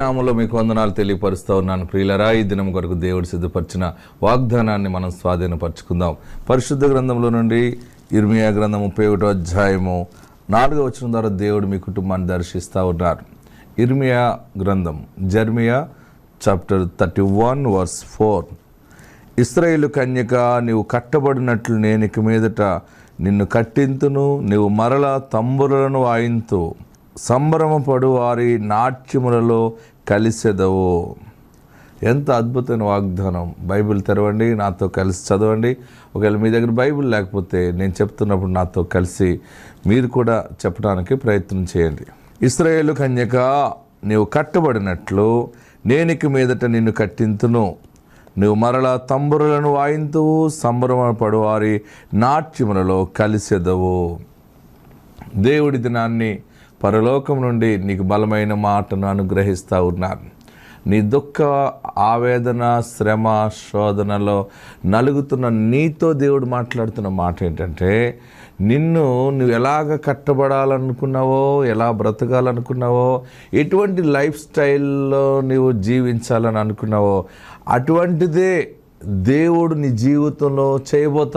నామంలో మీకు వందనాలు తెలియపరుస్తూ ఉన్నాను. ప్రియులరా ఈ దినం కొరకు దేవుడు సిద్ధపరిచిన వాగ్దానాన్ని మనం స్వాధీనపరచుకుందాం. పరిశుద్ధ గ్రంథంలో నుండి ఇర్మియా గ్రంథం ముప్పై ఒకటో అధ్యాయము నాలుగో వచ్చిన ద్వారా దేవుడు మీ కుటుంబాన్ని దర్శిస్తూ ఉన్నారు. ఇర్మియా గ్రంథం Jeremiah chapter thirty one verse four. ఇస్రాయేలు కన్యక నీవు కట్టబడినట్లు నేను ఇక మీదట నిన్ను కట్టింతును నీవు మరల తంబురలను వాయింతు. సంభ్రమపడు వారి నాట్యములలో కలిసెదవు. ఎంత అద్భుతమైన వాగ్దానం. బైబిల్ తెరవండి నాతో కలిసి చదవండి. ఒకవేళ మీ దగ్గర బైబిల్ లేకపోతే నేను చెప్తున్నప్పుడు నాతో కలిసి మీరు కూడా చెప్పడానికి ప్రయత్నం చేయండి. ఇస్రాయేలు కన్యక నీవు కట్టబడినట్లు నేనికి మీదట నిన్ను కట్టింతును. నువ్వు మరలా తంబురులను వాయింతువు సంబరపడు వారి నాట్యములలో కలిసెదవు. దేవుడి దినాన్ని పరలోకం నుండి నీకు బలమైన మాటను అనుగ్రహిస్తూ ఉన్నాను నీ దుఃఖ ఆవేదన శ్రమ శోధనలో నలుగుతున్న నీతో దేవుడు మాట్లాడుతున్న మాట ఏంటంటే నిన్ను నువ్వు ఎలాగ కట్టబడాలనుకున్నావో ఎలా బ్రతకాలనుకున్నావో ఎటువంటి లైఫ్ స్టైల్లో నువ్వు జీవించాలని అనుకున్నావో అటువంటిదే దేవుడు నీ జీవితంలో చేయబోతా